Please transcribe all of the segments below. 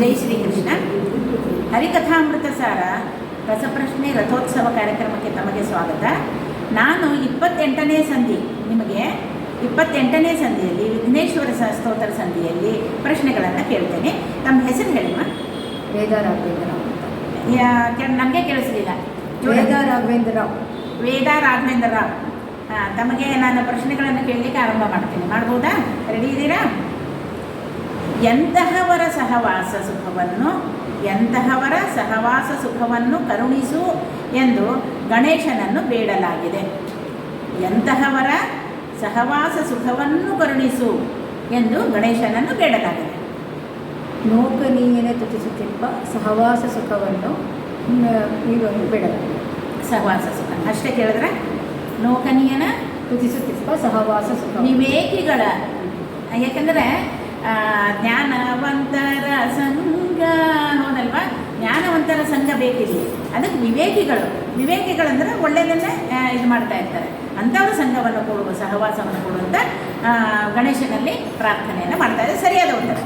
ಜೈ ಶ್ರೀಕೃಷ್ಣ. ಹರಿಕಥಾಮೃತ ಸಾರ ರಸಪ್ರಶ್ನೆ ರಥೋತ್ಸವ ಕಾರ್ಯಕ್ರಮಕ್ಕೆ ತಮಗೆ ಸ್ವಾಗತ. ನಾನು ಇಪ್ಪತ್ತೆಂಟನೇ ಸಂಧಿ ನಿಮಗೆ ಇಪ್ಪತ್ತೆಂಟನೇ ಸಂಧಿಯಲ್ಲಿ ವಿಘ್ನೇಶ್ವರ ಸ್ತೋತ್ರ ಸಂಧಿಯಲ್ಲಿ ಪ್ರಶ್ನೆಗಳನ್ನು ಕೇಳ್ತೇನೆ. ತಮ್ಮ ಹೆಸರು ಹೇಳಿಮ್ಮ? ವೇದ ರಾಘವೇಂದ್ರ ನಮಗೆ ಕೇಳಿಸಲಿಲ್ಲ. ವೇದ ರಾಘವೇಂದ್ರ ರಾವ್ ವೇದ ರಾಘವೇಂದ್ರ ರಾವ್ ತಮಗೆ ನಾನು ಪ್ರಶ್ನೆಗಳನ್ನು ಕೇಳಲಿಕ್ಕೆ ಆರಂಭ ಮಾಡ್ತೀನಿ. ಮಾಡ್ಬೋದಾ? ರೆಡಿ ಇದ್ದೀರಾ ಎಂತಹವರ ಸಹವಾಸ ಸುಖವನ್ನು ಎಂತಹವರ ಸಹವಾಸ ಸುಖವನ್ನು ಕರುಣಿಸು ಎಂದು ಗಣೇಶನನ್ನು ಬೇಡಲಾಗಿದೆ. ಎಂತಹವರ ಸಹವಾಸ ಸುಖವನ್ನು ಕರುಣಿಸು ಎಂದು ಗಣೇಶನನ್ನು ಬೇಡಲಾಗಿದೆ. ನೋಕನೀಯನೆ ತುತಿಸುತ್ತಿರುವ ಸಹವಾಸ ಸುಖವನ್ನು ನ- ಬೇಡಲಾಗಿದೆ. ಸಹವಾಸ ಸುಖ. ಅಷ್ಟೇ ಕೇಳಿದ್ರೆ? ನೋಕನೀಯನ ತುತಿಸುತ್ತಿರುವ ಸಹವಾಸ ಸುಖ. ನಿವೇಕಿಗಳ ಯಾಕಂದರೆ ಜ್ಞಾನವಂತರ ಸಂಘ ಹೌದಲ್ವಾ? ಜ್ಞಾನವಂತರ ಸಂಘ ಬೇಕಿಲ್ಲಿ ಅದಕ್ಕೆ ವಿವೇಕಿಗಳು, ವಿವೇಕಿಗಳಂದ್ರೆ ಒಳ್ಳೆಯದನ್ನೇ ಇದು ಮಾಡ್ತಾ ಇರ್ತಾರೆ. ಅಂಥವ್ರ ಸಂಘವನ್ನು ಕೊಡುವ, ಸಹವಾಸವನ್ನು ಕೊಡುವಂಥ ಗಣೇಶನಲ್ಲಿ ಪ್ರಾರ್ಥನೆಯನ್ನು ಮಾಡ್ತಾ ಇದ್ದಾರೆ. ಸರಿಯಾದ ಉತ್ತರ.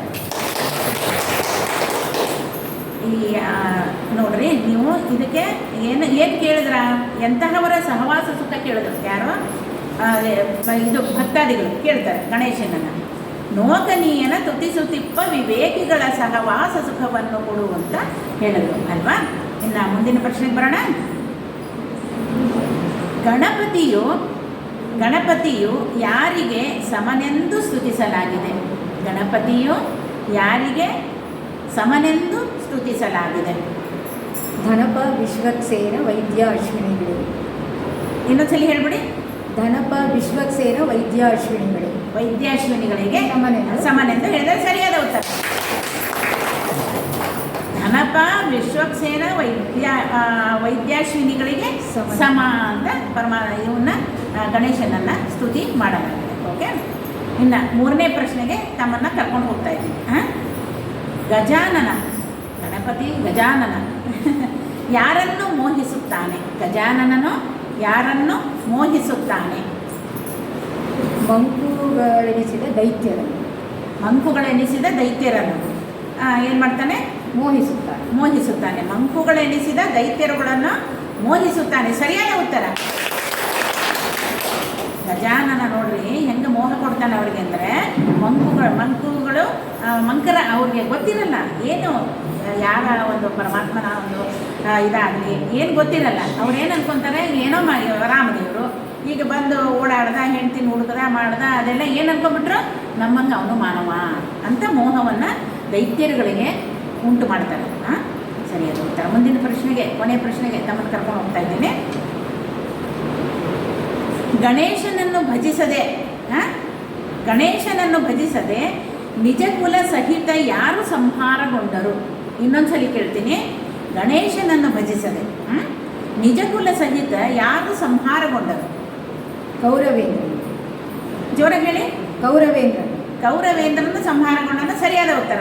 ಈ ನೋಡ್ರಿ, ನೀವು ಇದಕ್ಕೆ ಏನು ಏನು ಕೇಳಿದ್ರ? ಎಂತಹವರ ಸಹವಾಸ ಸುಖ ಕೇಳಿದ್ರು? ಯಾರೋ? ಇದು ಭಕ್ತಾದಿಗಳು ಕೇಳ್ತಾರೆ, ಗಣೇಶನನ್ನು. ನೋಕನೀಯನ ತುತಿಸುತ್ತಿಪ್ಪ ವಿವೇಕಿಗಳ ಸಹವಾಸ ಸುಖವನ್ನು ಕೊಡುವಂತ ಹೇಳಿದ್ರು ಅಲ್ವಾ? ಇನ್ನು ಮುಂದಿನ ಪ್ರಶ್ನೆಗೆ ಬರೋಣ. ಗಣಪತಿಯು ಗಣಪತಿಯು ಯಾರಿಗೆ ಸಮನೆಂದು ಸ್ತುತಿಸಲಾಗಿದೆ? ಗಣಪತಿಯು ಯಾರಿಗೆ ಸಮನೆಂದು ಸ್ತುತಿಸಲಾಗಿದೆ? ಧನಪ ವಿಶ್ವಕ್ಸೇನ ವೈದ್ಯ ಅಶ್ವಿನಿಗಳು ಇನ್ನೊಂದ್ಸಲಿ ಹೇಳ್ಬಿಡಿ. ಧನಪ ವಿಶ್ವಕ್ಸೇನ ವೈದ್ಯ ಅಶ್ವಿನಿಗಳು ವೈದ್ಯಾಶ್ವಿನಿಗಳಿಗೆ ಸಮಾನ ಸಮನೆಂದು ಹೇಳಿದರೆ ಸರಿಯಾದ ಉತ್ತರ. ಧನಪ ವಿಶ್ವಕ್ಸೇನ ವೈದ್ಯ ವೈದ್ಯಾಶ್ವಿನಿಗಳಿಗೆ ಸಮ. ಅಂತ ಪರಮ ಇವನ್ನ ಗಣೇಶನನ್ನು ಗಣೇಶನನ್ನ ಸ್ತುತಿ ಮಾಡಲಾಗಿದೆ. ಓಕೆ? ಇನ್ನು ಮೂರನೇ ಪ್ರಶ್ನೆಗೆ ತಮ್ಮನ್ನ ಕರ್ಕೊಂಡು ಹೋಗ್ತಾ ಇದ್ದೀನಿ. ಹಾಂ ಗಜಾನನ ಗಣಪತಿ ಗಜಾನನ. ಯಾರನ್ನು ಮೋಹಿಸುತ್ತಾನೆ? ಗಜಾನನನು? ಯಾರನ್ನು ಮೋಹಿಸುತ್ತಾನೆ? ಮಂಕುಗಳೆನಿಸಿದ ದೈತ್ಯರನ್ನು. ಮಂಕುಗಳೆನಿಸಿದ ದೈತ್ಯರನ್ನು. ಏನು ಮಾಡ್ತಾನೆ? ಮೋಹಿಸುತ್ತಾನೆ. ಮೋಹಿಸುತ್ತಾನೆ. ಮಂಕುಗಳೆನಿಸಿದ ದೈತ್ಯರುಗಳನ್ನು ಮೋಹಿಸುತ್ತಾನೆ. ಸರಿಯಾದ ಉತ್ತರ? ಗಜಾನನ ನೋಡ್ರಿ, ಹೆಂಗೆ ಮೋಹ ಕೊಡ್ತಾನೆ ಅವ್ರಿಗೆ ಅಂದರೆ ಮಂಕುಗಳು ಮಂಕುಗಳು ಮಂಕರ, ಅವ್ರಿಗೆ ಗೊತ್ತಿರಲ್ಲ. ಏನು, ಯಾರ ಒಂದು ಪರಮಾತ್ಮನ ಒಂದು ಇದಾಗಲಿ, ಏನು ಗೊತ್ತಿರಲ್ಲ. ಅವ್ರು ಏನು ಅನ್ಕೊತಾರೆ? ಏನೋ ಮಾಡಿ, ರಾಮದೇವರು. ಈಗ ಬಂದು ಓಡಾಡ್ದ ಹೆಂಡ್ತಿನ ಹುಡುಗದ ಮಾಡ್ದ, ಅದೆಲ್ಲ ಏನು ಅನ್ಕೊಂಡ್ಬಿಟ್ರು? ನಮ್ಮಂಗೆ ಅವನು ಮಾನವ ಅಂತ ಮೋಹವನ್ನು ದೈತ್ಯರುಗಳಿಗೆ ಉಂಟು ಮಾಡ್ತಾರೆ ಹಾಂ ಸರಿಯಾದ ಉತ್ತರ. ಮುಂದಿನ ಪ್ರಶ್ನೆಗೆ, ಕೊನೆಯ ಪ್ರಶ್ನೆಗೆ ತಮ್ಮನ್ನು ಕರ್ಕೊಂಡು ಹೋಗ್ತಾ ಇದ್ದೇನೆ. ಗಣೇಶನನ್ನು ಭಜಿಸದೆ ಹಾಂ ಗಣೇಶನನ್ನು ಭಜಿಸದೆ ನಿಜ ಕುಲ ಸಹಿತ ಯಾರು ಸಂಹಾರಗೊಂಡರು? ಇನ್ನೊಂದ್ಸಲಿ ಕೇಳ್ತೀನಿ. ಗಣೇಶನನ್ನು ಭಜಿಸದೆ ನಿಜಕುಲ ನಿಜ ಕುಲ ಸಹಿತ ಯಾರು ಸಂಹಾರಗೊಂಡರು? ಕೌರವೇಂದ್ರ ಜೋರ ಹೇಳಿ ಕೌರವೇಂದ್ರ ಕೌರವೇಂದ್ರನ ಸಂಹಾರಗೊಂಡನ ಸರಿಯಾದ ಉತ್ತರ.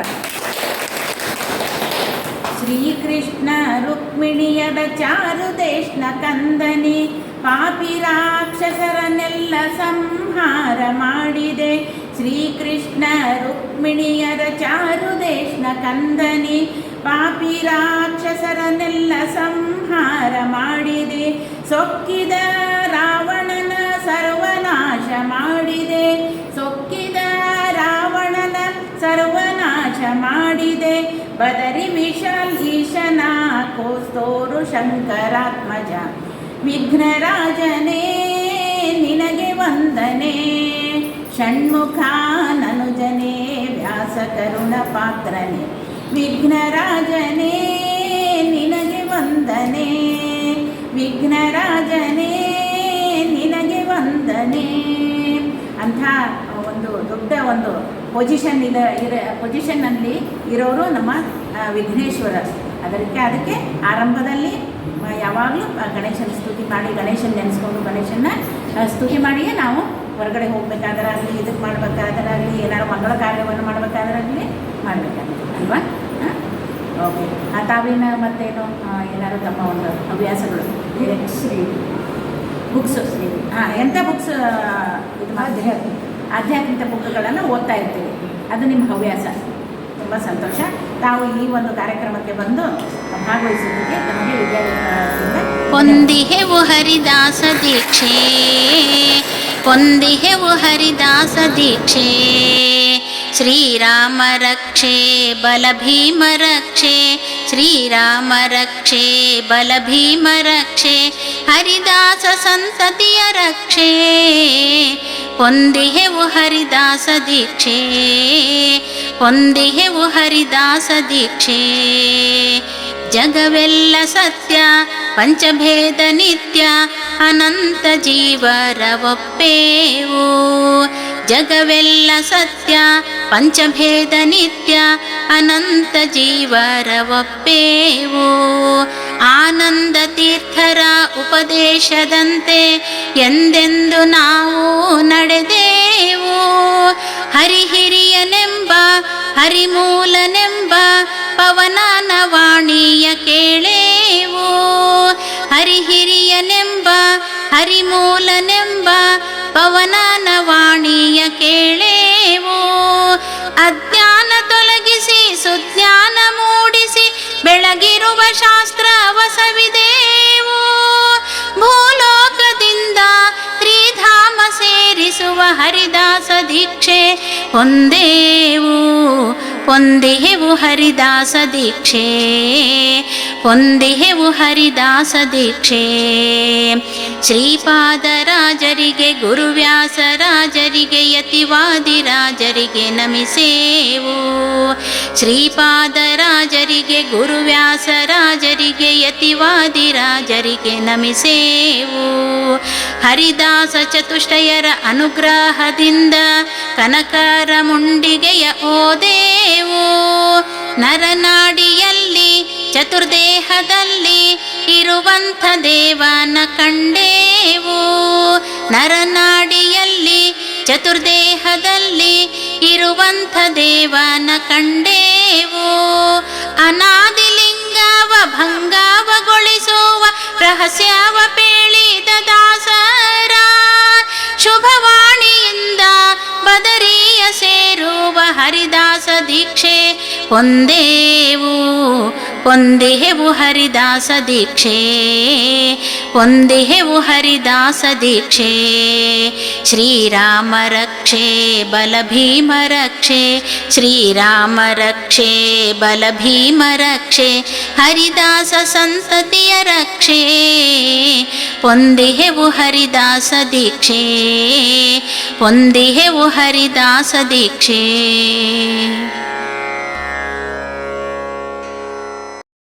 ಶ್ರೀಕೃಷ್ಣ ರುಕ್ಮಿಣಿಯರ ಚಾರುದೇಶ್ನ ಕಂದನಿ, ಪಾಪಿ ರಾಕ್ಷಸರನ್ನೆಲ್ಲ ಸಂಹಾರ ಮಾಡಿದೆ. ಶ್ರೀಕೃಷ್ಣ ರುಕ್ಮಿಣಿಯರ ಚಾರುದೇಶ್ನ ಕಂದನಿ, ಪಾಪಿ ರಾಕ್ಷಸರನ್ನೆಲ್ಲ ಸಂಹಾರ ಮಾಡಿದೆ. ಸೊಕ್ಕಿದ ರಾವಣನ ಸರ್ವನಾಶ ಮಾಡಿದೆ ಸೊಕ್ಕಿದ ರಾವಣನ ಸರ್ವನಾಶ ಮಾಡಿದೆ ಬದರಿ ವಿಶಾಲ್ ಈಶನ ಕೋಸ್ತೋರು ಶಂಕರಾತ್ಮಜ. ವಿಘ್ನರಾಜನೇ ನಿನಗೆ ವಂದನೆ. ಷಣ್ಮುಖಾನನುಜನೇ, ವ್ಯಾಸ ಕರುಣ ಪಾತ್ರನೇ. ವಿಘ್ನರಾಜನೇ ನಿನಗೆ ವಂದನೆ. ವಿಘ್ನರಾಜನೇ ವಂದನೆ ಅಂಥ ಒಂದು ದೊಡ್ಡ ಒಂದು ಪೊಸಿಷನ್ ಇದೆ ಇರ ಪೊಸಿಷನ್ನಲ್ಲಿ ಇರೋರು ನಮ್ಮ ವಿಘ್ನೇಶ್ವರ. ಅದಕ್ಕೆ ಅದಕ್ಕೆ ಆರಂಭದಲ್ಲಿ ಯಾವಾಗಲೂ ಗಣೇಶನ ಸ್ತುತಿ ಮಾಡಿ, ಗಣೇಶನ ನೆನೆಸ್ಕೊಂಡು ಗಣೇಶನ ಸ್ತುತಿ ಮಾಡಿಯೇ ನಾವು ಹೊರಗಡೆ ಹೋಗ್ಬೇಕಾದ್ರಾಗಲಿ, ಇದಕ್ಕೆ ಮಾಡಬೇಕಾದ್ರಾಗಲಿ ಏನಾದ್ರು ಮಂಗಳ ಕಾರ್ಯವನ್ನು ಮಾಡಬೇಕಾದ್ರಾಗಲಿ ಮಾಡಬೇಕಾಗುತ್ತೆ, ಅಲ್ವಾ? ಓಕೆ ಆ ತಾವಿನ ಮತ್ತೇನು ಏನಾದ್ರು ತಮ್ಮ ಒಂದು ಹವ್ಯಾಸಗಳು ಶ್ರೀ ಬುಕ್ಸ್ ಹಾಂ ಎಂಥ ಬುಕ್ಸ್ ಇದು ಆಧ್ಯಾತ್ಮಿಕ. ಆಧ್ಯಾತ್ಮಿಕ ಬುಕ್ಗಳನ್ನು ಓದ್ತಾ ಇರ್ತೀವಿ. ಅದು ನಿಮ್ಮ ಹವ್ಯಾಸ. ತುಂಬ ಸಂತೋಷ. ತಾವು ಈ ಒಂದು ಕಾರ್ಯಕ್ರಮಕ್ಕೆ ಬಂದು ಭಾಗವಹಿಸಿದ್ದಕ್ಕೆ ನಮಗೆ ಹೊಂದಿಹೆವು ಹರಿದಾಸ ದೀಕ್ಷೆ. ಹೊಂದಿಹೆವು ಹರಿದಾಸ ದೀಕ್ಷೆ. ಶ್ರೀರಾಮ ರಕ್ಷೆ ಬಲಭೀಮ ರಕ್ಷೆ. ಶ್ರೀರಾಮ ರಕ್ಷೆ ಬಲ ಭೀಮ ರಕ್ಷೆ ಹರಿದಾಸ ಸಂತತಿಯ ರಕ್ಷೆ ಪೊಂದಿಹೆವು ಹರಿದಾಸ ದೀಕ್ಷೆ ಪೊಂದಿಹೆವು ಹರಿದಾಸ ದೀಕ್ಷೆ ಜಗವೆಲ್ಲ ಸತ್ಯ ಪಂಚಭೇದ ನಿತ್ಯ ಅನಂತ ಜೀವರ ಒಪ್ಪೇವು ಜಗವೆಲ್ಲ ಸತ್ಯ ಪಂಚಭೇದ ನಿತ್ಯ ಅನಂತ ಜೀವರವಪ್ಪೇವು ಆನಂದ ತೀರ್ಥರ ಉಪದೇಶದಂತೆ ಎಂದೆಂದು ನಾವು ನಡೆದೇವು? ಹರಿಹಿರಿಯನೆಂಬ, ಹರಿಮೂಲನೆಂಬ ಪವನಾನವಾಣಿಯ ವಾಣಿಯ ಕೇಳೇವು? ಹರಿಹಿರಿಯನೆಂಬ, ಹರಿಮೂಲನೆಂಬ ಪವನಾನ ವಾಣಿಯ ಕೇಳೇವು? ಅಜ್ಞಾನ ಬೆಳಗಿರುವ ಶಾಸ್ತ್ರ ವಸವಿದೇವೋ. ಭೂಲೋಕದಿಂದ ತ್ರಿಧಾಮ ಸೇರಿಸುವ ಹರಿದಾಸ ದೀಕ್ಷೆ ಹೊಂದೇವು. ಹೊಂದಿಹೆವು ಹರಿದಾಸ ದೀಕ್ಷೆ, ಹೊಂದಿಹೆವು ಹರಿದಾಸ ದೀಕ್ಷೆ. ಶ್ರೀಪಾದರಾಜರಿಗೆ ಗುರುವ್ಯಾಸರಾಜರಿಗೆ ಯತಿವಾದಿರಾಜರಿಗೆ ನಮಿಸೇವು. ಶ್ರೀಪಾದರಾಜರಿಗೆ ಗುರುವ್ಯಾಸರಾಜರಿಗೆ ಯತಿವಾದಿರಾಜರಿಗೆ ನಮಿಸೇವು. ಹರಿದಾಸ ಚತುಷ್ಟಯರ ಅನುಗ್ರಹದಿಂದ ಕನಕರ ಮುಂಡಿಗೆಯ ಓದೇವು? ನರನಾಡಿಯಲ್ಲಿ, ಚತುರ್ದೇಹದಲ್ಲಿ ಇರುವಂಥ ದೇವನ ಕಂಡೇವು? ನರನಾಡಿಯಲ್ಲಿ, ಚತುರ್ದೇಹದಲ್ಲಿ ಇರುವಂಥ ದೇವನ ಕಂಡೇವು? ಅನಾದಿಲಿಂಗವ, ಭಂಗಾವಗೊಳಿಸುವ, ರಹಸ್ಯವ ಪೇಳಿದ ದಾಸರ? ಶುಭವಾಣಿಯಿಂದ ಸೇರುವ ಹರಿದಾಸ ದೀಕ್ಷೆ ಹೊಂದೇವು ಹೊಂದಿಹೆವು ಹರಿದಾಸ ದೀಕ್ಷೆ ಹೊಂದಿಹೆವು ಹರಿದಾಸ ದೀಕ್ಷೆ ಶ್ರೀರಾಮ ರಕ್ಷೆ ಬಲ ಭೀಮ ರಕ್ಷೆ ಶ್ರೀರಾಮ ರಕ್ಷೆ ಬಲ ಭೀಮ ರಕ್ಷೆ ಹರಿದಾಸ ಸಂತತಿಯ ರಕ್ಷೆ ಹೊಂದಿಹೆವು ಹರಿದಾಸ ದೀಕ್ಷೆ ಹೊಂದಿಹೆವು ಹರಿದಾಸ ದೀಕ್ಷೆ.